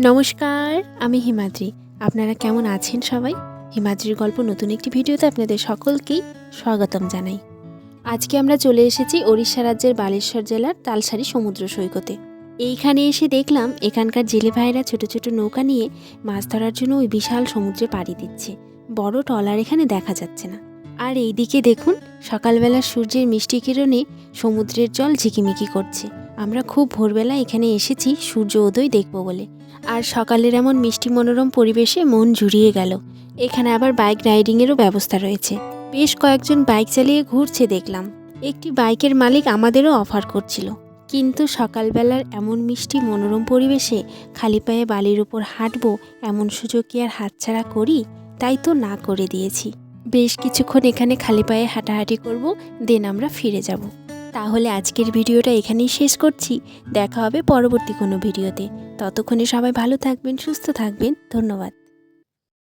নমস্কার, আমি হিমাদ্রি। আপনারা কেমন আছেন সবাই? হিমাদ্রির গল্প নতুন একটি ভিডিওতে আপনাদের সকলকেই স্বাগতম জানাই। আজকে আমরা চলে এসেছি ওড়িশা রাজ্যের বালেশ্বর জেলার তালসারি সমুদ্র সৈকতে। এইখানে এসে দেখলাম এখানকার জেলে ভাইরা ছোট ছোট নৌকা নিয়ে মাছ ধরার জন্য ওই বিশাল সমুদ্রে পাড়ি দিচ্ছে। বড় টলার এখানে দেখা যাচ্ছে না। আর এইদিকে দেখুন, সকালবেলা সূর্যের মিষ্টি কিরণে সমুদ্রের জল ঝিকিমিকি করছে। আমরা খুব ভোরবেলা এখানে এসেছি সূর্য উদয় দেখব বলে। আর সকালের এমন মিষ্টি মনোরম পরিবেশে মন জুড়িয়ে গেল। এখানে আবার বাইক রাইডিংয়েরও ব্যবস্থা রয়েছে। বেশ কয়েকজন বাইক চালিয়ে ঘুরছে দেখলাম। একটি বাইকের মালিক আমাদেরও অফার করছিল। কিন্তু সকালবেলার এমন মিষ্টি মনোরম পরিবেশে খালি পায়ে বালির উপর হাঁটবো এমন সুযোগ কি আর হাতছাড়া করি? তাই তো না করে দিয়েছি। বেশ কিছুক্ষণ এখানে খালি পায়ে হাঁটাহাঁটি করব, দেন আমরা ফিরে যাব। তাহলে আজকের ভিডিওটা এখানেই শেষ করছি। দেখা হবে পরবর্তী কোনো ভিডিওতে। ততক্ষণে সবাই ভালো থাকবেন, সুস্থ থাকবেন। ধন্যবাদ।